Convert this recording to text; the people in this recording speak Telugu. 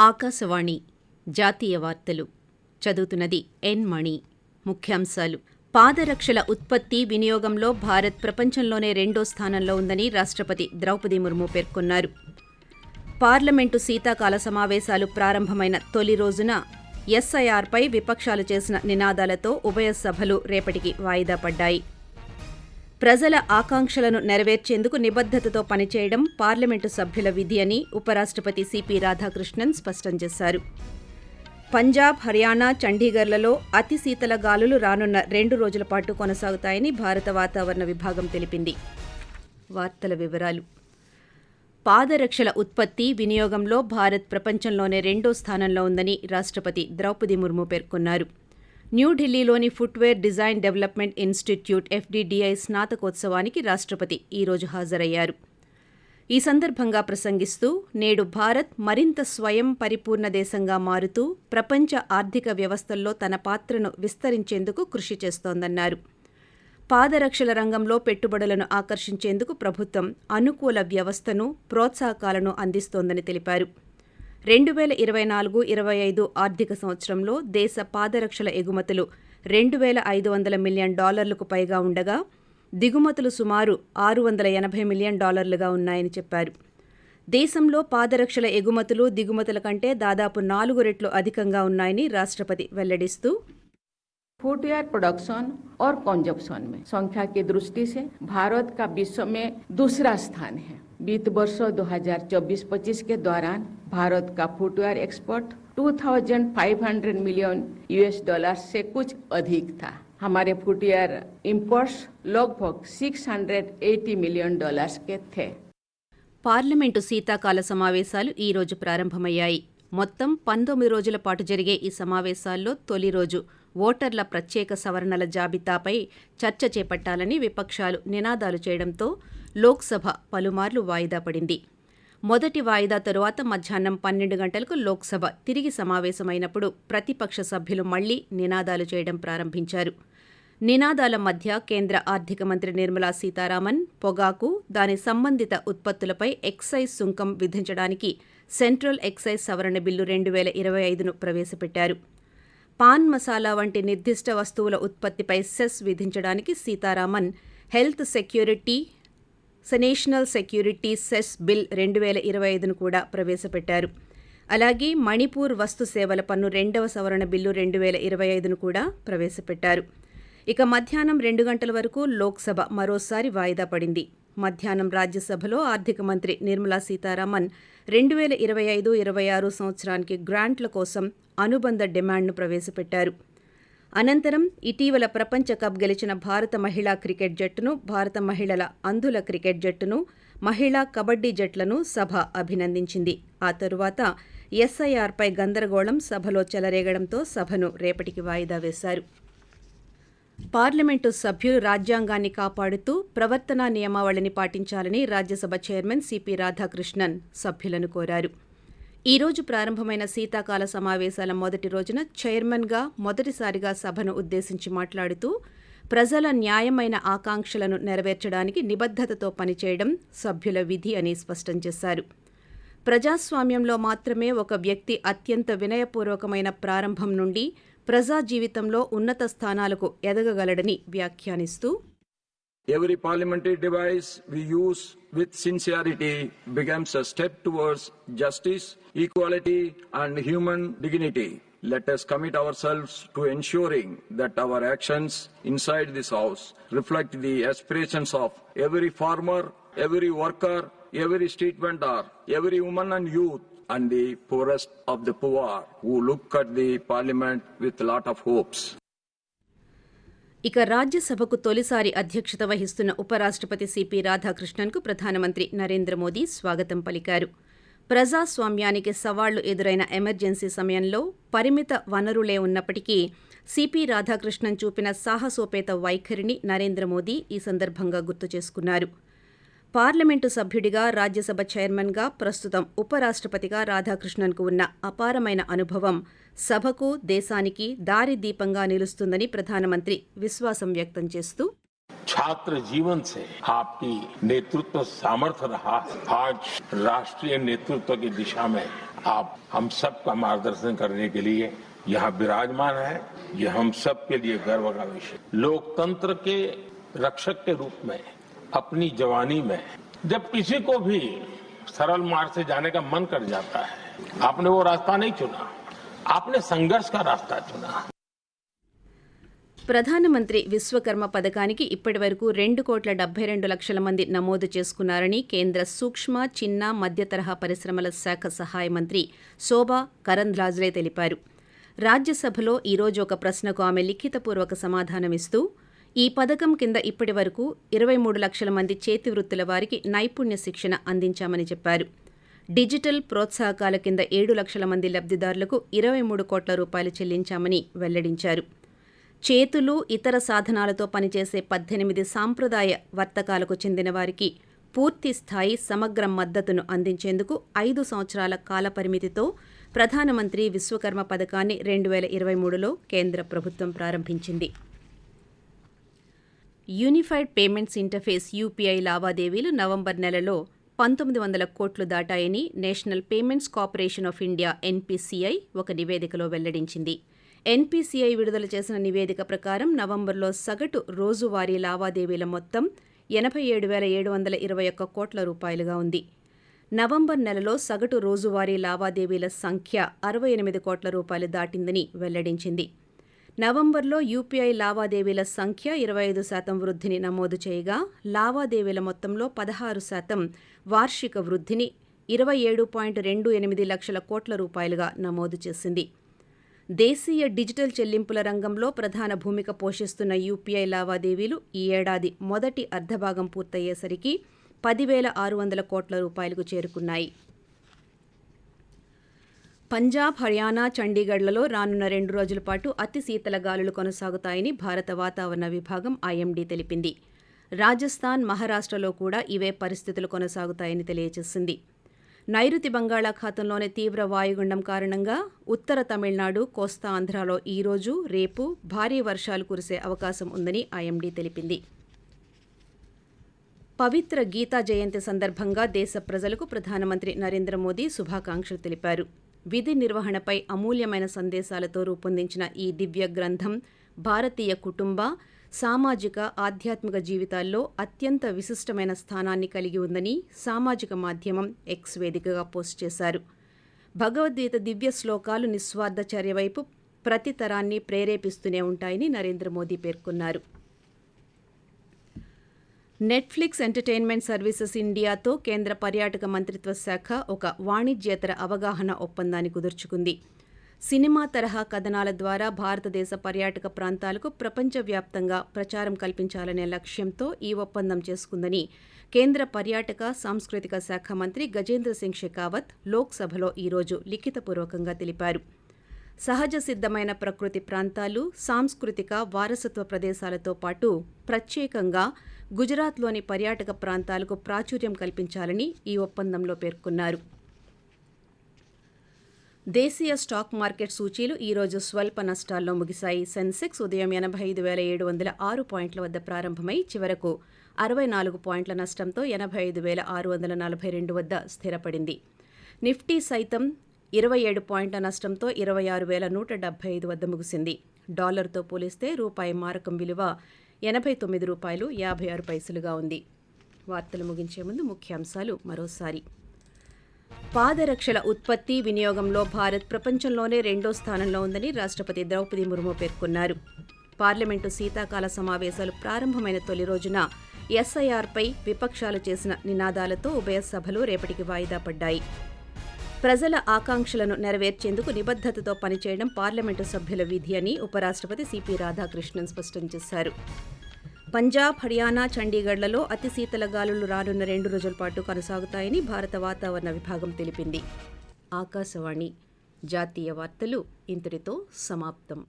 ఆకాశవాణి జాతీయ వార్తలు. చదువుతున్నది ఎన్ మణి. ముఖ్యాంశాలు. పాదరక్షల ఉత్పత్తి వినియోగంలో భారత్ ప్రపంచంలోనే రెండో స్థానంలో ఉందని రాష్ట్రపతి ద్రౌపది ముర్ము పేర్కొన్నారు. పార్లమెంటు శీతాకాల సమావేశాలు ప్రారంభమైన తొలి రోజున ఎస్ఐఆర్పై విపక్షాలు చేసిన నినాదాలతో ఉభయ సభలు రేపటికి వాయిదా పడ్డాయి. ప్రజల ఆకాంక్షలను నెరవేర్చేందుకు నిబద్దతతో పనిచేయడం పార్లమెంటు సభ్యుల విధి అని ఉపరాష్ట్రపతి సిపి రాధాకృష్ణన్ స్పష్టం చేశారు. పంజాబ్ హర్యానా చండీగర్లలో అతి శీతల గాలులు రానున్న రెండు రోజుల పాటు కొనసాగుతాయని భారత వాతావరణ విభాగం తెలిపింది. వార్తల వివరాలు. పాదరక్షల ఉత్పత్తి వినియోగంలో భారత్ ప్రపంచంలోనే రెండో స్థానంలో ఉందని రాష్ట్రపతి ద్రౌపది ముర్ము పేర్కొన్నారు. న్యూఢిల్లీలోని footwear design development institute FDDI స్నాతకోత్సవానికి రాష్ట్రపతి ఈరోజు హాజరయ్యారు. ఈ సందర్భంగా ప్రసంగిస్తూ నేడు భారత్ మరింత స్వయం పరిపూర్ణ దేశంగా మారుతూ ప్రపంచ ఆర్థిక వ్యవస్థల్లో తన పాత్రను విస్తరించేందుకు కృషి చేస్తోందన్నారు. పాదరక్షల రంగంలో పెట్టుబడులను ఆకర్షించేందుకు ప్రభుత్వం అనుకూల వ్యవస్థను ప్రోత్సాహకాలను అందిస్తోందని తెలిపారు. రెండు వేల ఇరవై నాలుగు ఇరవై ఐదు ఆర్థిక సంవత్సరంలో దేశ పాదరక్షల ఎగుమతులు రెండు వేల ఐదు వందల మిలియన్ డాలర్లకు పైగా ఉండగా దిగుమతులు సుమారు ఆరు వందల ఎనభై మిలియన్ డాలర్లుగా ఉన్నాయని చెప్పారు దేశంలో పాదరక్షల ఎగుమతులు దిగుమతుల కంటే దాదాపు నాలుగు రెట్లు అధికంగా ఉన్నాయని రాష్ట్రపతి వెల్లడిస్తూ फुटवेयर प्रोडक्शन और कंजप्शन में संख्या की दृष्टि से भारत का विश्व में दूसरा स्थान है वित्त वर्ष 2024-25 के दौरान भारत का footwear export 2,500 million US dollar से कुछ अधिक था हमारे फुटवेयर इंपोर्ट्स लगभग 680 मिलियन डॉलर्स के थे పార్లమెంటు శీతాకాల సమావేశాలు ఈ రోజు ప్రారంభమయ్యాయి మొత్తం పంతొమ్మిది రోజుల పాటు జరిగే ఈ సమావేశాల్లో తొలి రోజు ఓటర్ల ప్రత్యేక సవరణల జాబితాపై చర్చ చేపట్టాలని విపక్షాలు నినాదాలు చేయడంతో లోక్సభ పలుమార్లు వాయిదా పడింది మొదటి వాయిదా తరువాత మధ్యాహ్నం పన్నెండు గంటలకు లోక్సభ తిరిగి సమావేశమైనప్పుడు ప్రతిపక్ష సభ్యులు మళ్ళీ నినాదాలు చేయడం ప్రారంభించారు. నినాదాల మధ్య కేంద్ర ఆర్థిక మంత్రి నిర్మలా సీతారామన్ పొగాకు దాని సంబంధిత ఉత్పత్తులపై ఎక్సైజ్ సుంకం విధించడానికి సెంట్రల్ ఎక్సైజ్ సవరణ బిల్లు రెండు వేల ఇరవై ఐదును ప్రవేశపెట్టారు. పాన్ మసాలా వంటి నిర్దిష్ట వస్తువుల ఉత్పత్తిపై cess విధించడానికి Sitharaman health security national security cess bill రెండు వేల ఇరవై ఐదును కూడా ప్రవేశపెట్టారు. అలాగే మణిపూర్ వస్తు సేవల పన్ను రెండవ సవరణ బిల్లు రెండు వేల ఇరవై ఐదును కూడా ప్రవేశపెట్టారు. ఇక మధ్యాహ్నం రెండు గంటల వరకు లోక్సభ మరోసారి వాయిదా పడింది. మధ్యాహ్నం రాజ్యసభలో ఆర్థిక మంత్రి నిర్మలా సీతారామన్ రెండు వేల ఇరవై ఐదు ఇరవై ఆరు సంవత్సరానికి గ్రాంట్ల కోసం అనుబంధ డిమాండ్ను ప్రవేశపెట్టారు. అనంతరం ఇటీవల ప్రపంచ కప్ గెలిచిన భారత మహిళా క్రికెట్ జట్టును భారత మహిళల అంధుల క్రికెట్ జట్టును మహిళా కబడ్డీ జట్లను సభ అభినందించింది. ఆ తరువాత ఎస్ఐఆర్పై గందరగోళం సభలో చెలరేగడంతో సభను రేపటికి వాయిదా వేశారు. పార్లమెంటు సభ్యులు రాజ్యాంగాన్ని కాపాడుతూ ప్రవర్తనా నియమావళిని పాటించాలని రాజ్యసభ చైర్మన్ సిపి రాధాకృష్ణన్ సభ్యులను కోరారు. ఈ రోజు ప్రారంభమైన శీతాకాల సమావేశాల మొదటి రోజున చైర్మన్గా మొదటిసారిగా సభను ఉద్దేశించి మాట్లాడుతూ ప్రజల న్యాయమైన ఆకాంక్షలను నెరవేర్చడానికి నిబద్ధతతో పనిచేయడం సభ్యుల విధి అని స్పష్టం చేశారు. ప్రజాస్వామ్యంలో మాత్రమే ఒక వ్యక్తి అత్యంత వినయపూర్వకమైన ప్రారంభం నుండి ప్రజా జీవితంలో ఉన్నత స్థానాలకు ఎదగగలడని వ్యాఖ్యానిస్తూ Every parliamentary device we use with sincerity becomes a step towards justice, equality, and human dignity. Let us commit ourselves to ensuring that our actions inside this House reflect the aspirations of every farmer, every worker, every street vendor, every woman and youth, and the poorest of the poor who look at the parliament with a lot of hopes. ఇక రాజ్యసభకు తొలిసారి అధ్యక్షత వహిస్తున్న ఉపరాష్ట్రపతి సిపి రాధాకృష్ణన్కు ప్రధానమంత్రి నరేంద్ర మోదీ స్వాగతం పలికారు. ప్రజాస్వామ్యానికి సవాళ్ళు ఎదురైన ఎమర్జెన్సీ సమయంలో పరిమిత వనరులే ఉన్నప్పటికీ సిపి రాధాకృష్ణన్ చూపిన సాహసోపేత వైఖరిని నరేంద్ర మోదీ ఈ సందర్భంగా గుర్తు చేసుకున్నారు. పార్లమెంటు సభ్యుడిగా రాజ్యసభ చైర్మన్గా ప్రస్తుతం ఉపరాష్ట్రపతిగా రాధాకృష్ణన్కు ఉన్న అపారమైన అనుభవం సభకు దేశానికి దారిదీపంగా నిలుస్తుందని ప్రధానమంత్రి విశ్వాసం వ్యక్తం చేస్తూ छात्र जीवन से आपकी नेतृत्व सामर्थ्य रहा है आज राष्ट्रीय नेतृत्व की दिशा में आप हम सब का मार्गदर्शन करने के लिए यहाँ विराजमान है ये हम सब के लिए गर्व का विषय लोकतंत्र के रक्षक के रूप में अपनी जवानी में जब किसी को भी सरल मार्ग से जाने का मन कर जाता है आपने वो रास्ता नहीं चुना आपने संघर्ष का रास्ता चुना ప్రధానమంత్రి విశ్వకర్మ పథకానికి ఇప్పటి వరకు రెండు కోట్ల డెబ్బై రెండు లక్షల మంది నమోదు చేసుకున్నారని కేంద్ర సూక్ష్మ చిన్న మధ్య తరహా పరిశ్రమల శాఖ సహాయ మంత్రి శోభా కరంద్లాజ్లే తెలిపారు రాజ్యసభలో ఈరోజు ఒక ప్రశ్నకు ఆమె లిఖితపూర్వక సమాధానమిస్తూ ఈ పథకం కింద ఇప్పటి వరకు ఇరవై మూడు లక్షల మంది చేతి వృత్తుల వారికి నైపుణ్య శిక్షణ అందించామని చెప్పారు డిజిటల్ ప్రోత్సాహకాల కింద ఏడు లక్షల మంది లబ్దిదారులకు ఇరవై మూడు కోట్ల రూపాయలు చెల్లించామని వెల్లడించారు. చేతులు ఇతర సాధనాలతో పనిచేసే పద్దెనిమిది సాంప్రదాయ వర్తకాలకు చెందిన వారికి పూర్తి స్థాయి సమగ్ర మద్దతును అందించేందుకు ఐదు సంవత్సరాల కాలపరిమితితో ప్రధానమంత్రి విశ్వకర్మ పథకాన్ని రెండు వేల ఇరవై మూడులో కేంద్ర ప్రభుత్వం ప్రారంభించింది. యూనిఫైడ్ పేమెంట్స్ ఇంటర్ఫేస్ యూపీఐ లావాదేవీలు నవంబర్ నెలలో పంతొమ్మిది వందల కోట్లు దాటాయని national payments corporation of India NPCI ఒక నివేదికలో వెల్లడించింది. ఎన్పీసీఐ విడుదల చేసిన నివేదిక ప్రకారం నవంబర్లో సగటు రోజువారీ లావాదేవీల మొత్తం ఎనభై ఏడు వేల ఏడు వందల ఇరవై ఒక్క కోట్ల రూపాయలుగా ఉంది. నవంబర్ నెలలో సగటు రోజువారీ లావాదేవీల సంఖ్య అరవై ఎనిమిది కోట్ల రూపాయలు దాటిందని వెల్లడించింది. నవంబర్లో యూపీఐ లావాదేవీల సంఖ్య ఇరవై ఐదు శాతం వృద్ధిని నమోదు చేయగా లావాదేవీల మొత్తంలో పదహారు శాతం వార్షిక వృద్ధిని ఇరవై ఏడు పాయింట్ రెండు ఎనిమిది లక్షల కోట్ల రూపాయలుగా నమోదు చేసింది. దేశీయ డిజిటల్ చెల్లింపుల రంగంలో ప్రధాన భూమిక పోషిస్తున్న యూపీఐ లావాదేవీలు ఈ ఏడాది మొదటి అర్ధభాగం పూర్తయ్యేసరికి పదివేల ఆరు వందల కోట్ల రూపాయలకు చేరుకున్నాయి. పంజాబ్ హర్యానా చండీగఢ్లలో రానున్న రెండు రోజుల పాటు అతి శీతల గాలులు కొనసాగుతాయని భారత వాతావరణ విభాగం ఐఎండీ తెలిపింది. రాజస్థాన్ మహారాష్ట్రలో కూడా ఇవే పరిస్థితులు కొనసాగుతాయని తెలియజేసింది. నైరుతి బంగాళాఖాతంలోని తీవ్ర వాయుగుండం కారణంగా ఉత్తర తమిళనాడు కోస్తా ఆంధ్రాలో ఈరోజు రేపు భారీ వర్షాలు కురిసే అవకాశం ఉందని ఐఎండీ తెలిపింది. పవిత్ర గీతా జయంతి సందర్భంగా దేశ ప్రజలకు ప్రధానమంత్రి నరేంద్ర మోదీ శుభాకాంక్షలు తెలిపారు. విధి నిర్వహణపై అమూల్యమైన సందేశాలతో రూపొందించిన ఈ దివ్య గ్రంథం భారతీయ కుటుంబ సామాజిక ఆధ్యాత్మిక జీవితాల్లో అత్యంత విశిష్టమైన స్థానాన్ని కలిగి ఉందని సామాజిక మాధ్యమం ఎక్స్ వేదికగా పోస్ట్ చేశారు. భగవద్గీత దివ్య శ్లోకాలు నిస్వార్థ చర్య వైపు ప్రతి తరాన్ని ప్రేరేపిస్తూనే ఉంటాయని నరేంద్ర మోదీ పేర్కొన్నారు. నెట్ఫ్లిక్స్ ఎంటర్టైన్మెంట్ సర్వీసెస్ ఇండియాతో కేంద్ర పర్యాటక మంత్రిత్వ శాఖ ఒక వాణిజ్యేతర అవగాహన ఒప్పందాన్ని కుదుర్చుకుంది. సినిమా తరహా కథనాల ద్వారా భారతదేశ పర్యాటక ప్రాంతాలకు ప్రపంచవ్యాప్తంగా ప్రచారం కల్పించాలనే లక్ష్యంతో ఈ ఒప్పందం చేసుకుందని కేంద్ర పర్యాటక సాంస్కృతిక శాఖ మంత్రి గజేంద్ర సింగ్ షెకావత్ లోక్సభలో ఈరోజు లిఖితపూర్వకంగా తెలిపారు. సహజ సిద్ధమైన ప్రకృతి ప్రాంతాలు సాంస్కృతిక వారసత్వ ప్రదేశాలతో పాటు ప్రత్యేకంగా గుజరాత్లోని పర్యాటక ప్రాంతాలకు ప్రాచుర్యం కల్పించాలని ఈ ఒప్పందంలో పేర్కొన్నారు. దేశీయ స్టాక్ మార్కెట్ సూచీలు ఈరోజు స్వల్ప నష్టాల్లో ముగిశాయి. సెన్సెక్స్ ఉదయం ఎనభై ఐదు వేల ఏడు వందల ఆరు పాయింట్ల వద్ద ప్రారంభమై చివరకు అరవై నాలుగు పాయింట్ల నష్టంతో ఎనభై ఐదు వేల ఆరు వందల నలభై రెండు వద్ద స్థిరపడింది. నిఫ్టీ సైతం ఇరవై ఏడు పాయింట్ల నష్టంతో ఇరవై ఆరు వేల నూట డెబ్బై ఐదు వద్ద ముగిసింది. డాలర్తో పోలిస్తే రూపాయి మారకం విలువ ఎనభై తొమ్మిది రూపాయలు యాభై ఆరు పైసలుగా ఉంది. వార్తలు ముగించే ముందు ముఖ్యాంశాలు మరోసారి. పాదరక్షల ఉత్పత్తి వినియోగంలో భారత్ ప్రపంచంలోనే రెండో స్థానంలో ఉందని రాష్ట్రపతి ద్రౌపది ముర్ము పేర్కొన్నారు. పార్లమెంటు శీతాకాల సమావేశాలు ప్రారంభమైన తొలి రోజున ఎస్ఐఆర్పై విపక్షాలు చేసిన నినాదాలతో ఉభయ సభలు రేపటికి వాయిదా పడ్డాయి. ప్రజల ఆకాంక్షలను నెరవేర్చేందుకు నిబద్దతతో పనిచేయడం పార్లమెంటు సభ్యుల విధి అని ఉపరాష్ట్రపతి సిపి రాధాకృష్ణన్ స్పష్టం చేశారు. పంజాబ్ హర్యానా చండీగఢ్లలో అతి శీతల గాలులు రానున్న రెండు రోజుల పాటు కొనసాగుతాయని భారత వాతావరణ విభాగం తెలిపింది. ఆకాశవాణి జాతీయ వార్తలు ఇంతటితో సమాప్తం.